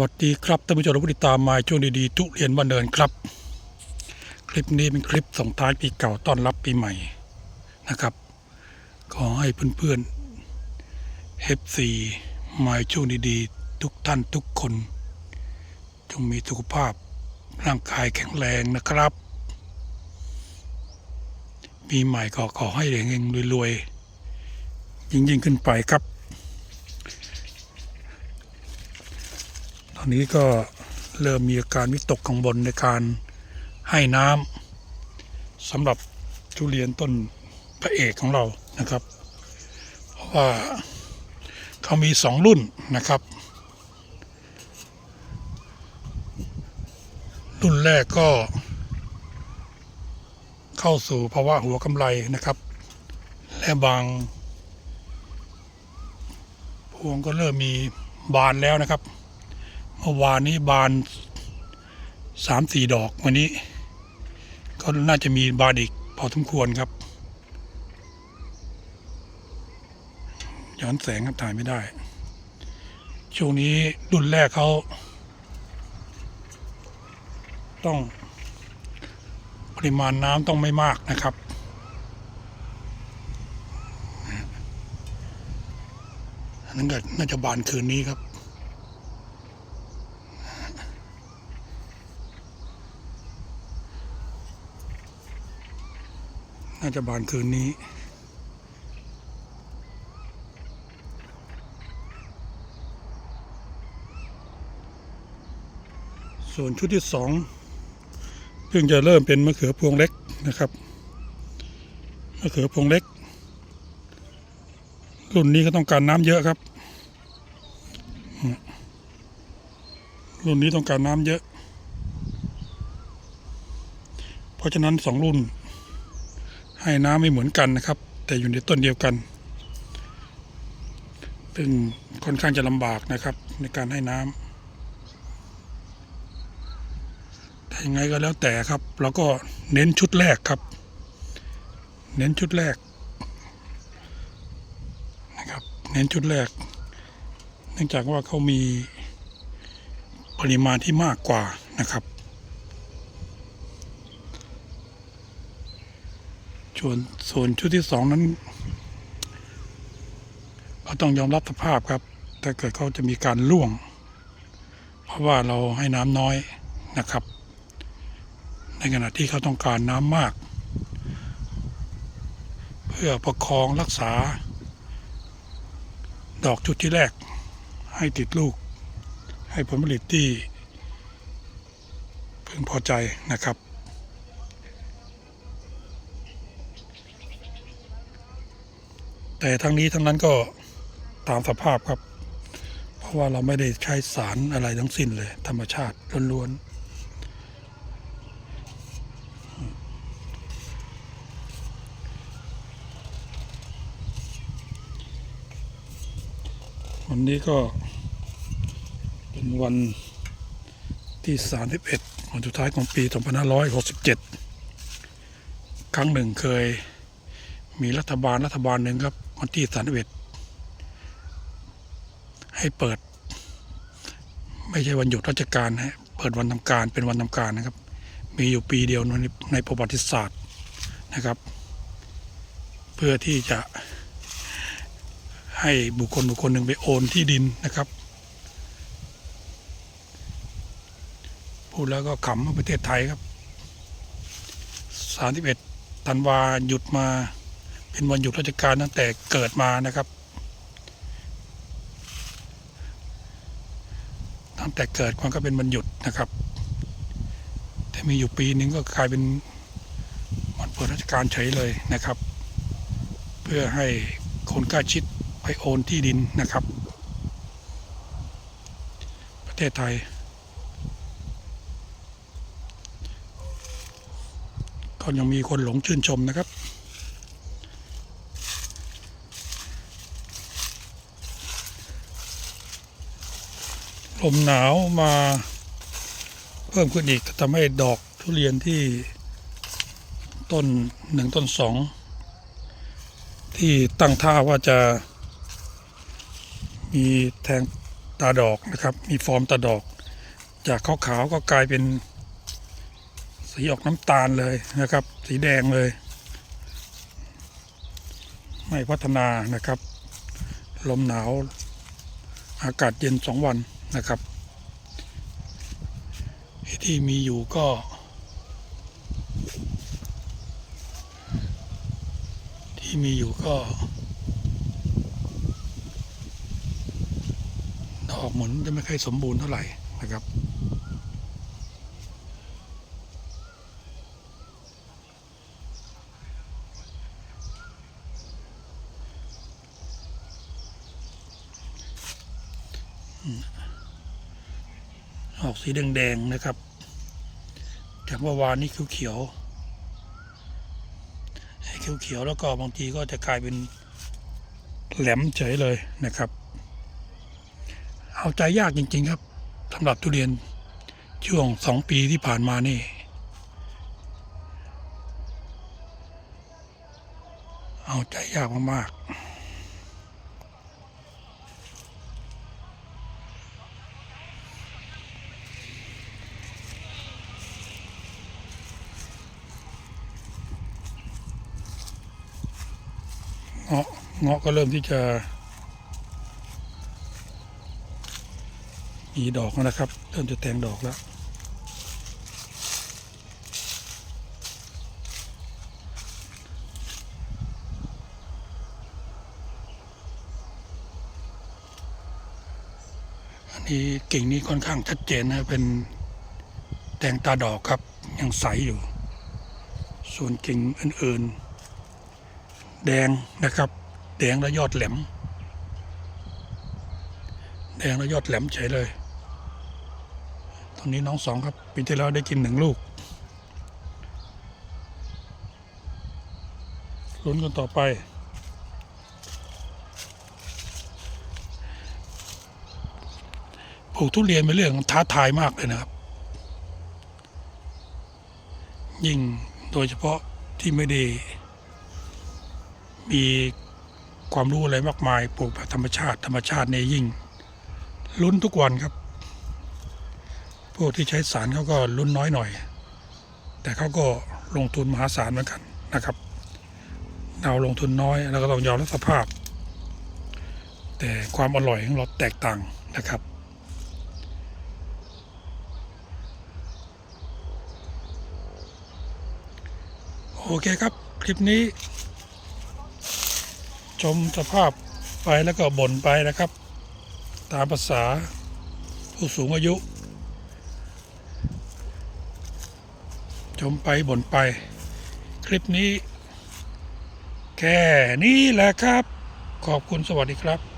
วัสดีครับท่านผู้ชมและผู้ติดตามมาช่วงดีๆทุเรียนวันเดินครับ คลิปนี้เป็นคลิปส่งท้ายปีเก่าต้อนรับปีใหม่นะครับ ขอให้เพื่อนๆ F4 มาช่วงดีๆทุกท่านทุกคน จงมีสุขภาพร่างกายแข็งแรงนะครับ ปีใหม่ก็ขอให้เฮงๆรวยๆ ยิ่งๆ ขึ้นไปครับ อนนี้ก็เริ่มมีอาการวิตกกังวลในการให้น้ำสำหรับทุเรียนต้นพระเอกของเรานะครับ เพราะว่าเขามีสองรุ่นนะครับ รุ่นแรกก็เข้าสู่ภาวะหัวกำไรนะครับ และบาง พวงก็เริ่มมีบานแล้วนะครับ เมื่อวานนี้บานสามสี่ดอกวันนี้ ก็น่าจะมีบานอีกพอสมควรครับ ย้อนแสงครับถ่ายไม่ได้ ช่วงนี้รุ่นแรกเขา ต้องปริมาณน้ำต้องไม่มากนะครับนนั้นก็น่าจะบานคืนนี้ครับ น่าจะบานคืนนี้ ส่วนชุดที่สองเพิ่งจะเริ่มเป็นมะเขือพวงเล็กนะครับมะเขือพวงเล็ก รุ่นนี้ก็ต้องการน้ำเยอะครับ รุ่นนี้ต้องการน้ำเยอะ เพราะฉะนั้นสองรุ่น ให้น้ำไม่เหมือนกันนะครับ แต่อยู่ในต้นเดียวกัน ซึ่งค่อนข้างจะลำบากนะครับ ในการให้น้ำแต่ยังไงก็แล้วแต่ครับ เราก็เน้นชุดแรกครับ เน้นชุดแรกนะครับ เน้นชุดแรก เนื่องจากว่าเขามีปริมาณที่มากกว่านะครับ ส่วนส่วนชุดที่สองนั้นก็ต้องยอมรับสภาพครับ ถ้าเกิดเขาจะมีการล่วง เพราะว่าเราให้น้ำน้อยนะครับ ในขณะที่เขาต้องการน้ำมาก เพื่อประคองรักษา ดอกชุดที่แรก ให้ติดลูก ให้ผลผลิตที่พึงพอใจนะครับ แต่ทั้งนี้ทั้งนั้นก็ตามสภาพครับ เพราะว่าเราไม่ได้ใช้สารอะไรทั้งสิ้นเลย ธรรมชาติล้วนๆ วันนี้ก็เป็นวันที่ 31 วันสุดท้ายของปี 2567 ครั้งหนึ่งเคยมีรัฐบาลรัฐบาลหนึ่งครับ วันที่สามเอ็ดให้เปิด ไม่ใช่วันหยุดราชการฮะเปิดวันทำการเป็นวันทำการนะครับ มีอยู่ปีเดียวในในประวัติศาสตร์นะครับ เพื่อที่จะให้บุคคลบุคคลหนึ่งไปโอนที่ดินนะครับ พูดแล้วก็ขำว่าประเทศไทยครับสามสิบเอ็ดธันวาหยุดมา เป็นวันหยุดราชการตั้งแต่เกิดมานะครับ ตั้งแต่เกิดมันก็เป็นวันหยุดนะครับ แต่มีอยู่ปีนึงก็กลายเป็นวันเปิดราชการเฉยเลยนะครับ เพื่อให้คนใกล้ชิดไปโอนที่ดินนะครับ ประเทศไทย ก็ยังมีคนหลงชื่นชมนะครับ ลมหนาวมาเพิ่มขึ้นอีกทำให้ดอกทุเรียนที่ต้นหนึ่งต้นสองที่ตั้งท่าว่าจะมีแทงตาดอกนะครับ มีฟอร์มตาดอก จากขาวๆก็กลายเป็นสีออกน้ำตาลเลยนะครับ สีแดงเลย ไม่พัฒนานะครับ ลมหนาว อากาศเย็นสองวัน นะครับ ที่มีอยู่ก็ ที่มีอยู่ก็ ดอกเหมือนจะไม่ค่อยสมบูรณ์เท่าไหร่นะครับอ อกสีแดงๆนะครับ จากเมื่อวานนี้เขียวๆเขียวๆแล้วก็บางทีก็จะกลายเป็นแหลมเฉยเลยนะครับ เอาใจยากจริง ๆครับสำหรับทุเรียนช่วงสองปีที่ผ่านมานี่ เอาใจยากมากๆ งาะเงาะก็เริ่มที่จะ มีดอกแล้วนะครับ เริ่มจะแตงดอกแล้วอันนี้กิ่งนี้ค่อนข้างชัดเจนนะเป็นแตงตาดอกครับยังใสอยู่ ส่วนกิ่งอื่นๆ แดงนะครับ แดงและยอดแหลม แดงและยอดแหลมเฉยเลย ตอนนี้น้องสองครับปีที่แล้วได้กินหนึ่งลูกลุ้นกันต่อไป ปลูกทุเรียนเป็นเรื่องท้าทายมากเลยนะครับ ยิ่งโดยเฉพาะที่ไม่ได้ มีความรู้อะไรมากมายปลูกแบบธรรมชาติ ธรรมชาติเนี่ยยิ่งลุ้นทุกวันครับ พวกที่ใช้สารเขาก็ลุ้นน้อยหน่อย แต่เขาก็ลงทุนมหาศาลเหมือนกันนะครับเราลงทุนน้อยเราก็ต้องยอมรับสภาพ แต่ความอร่อยของเราแตกต่างนะครับโอเคครับ คลิปนี้ ชมสภาพไปแล้วก็บ่นไปนะครับ ตามภาษาผู้สูงอายุ ชมไปบ่นไป คลิปนี้ แค่นี้แหละครับ ขอบคุณสวัสดีครับ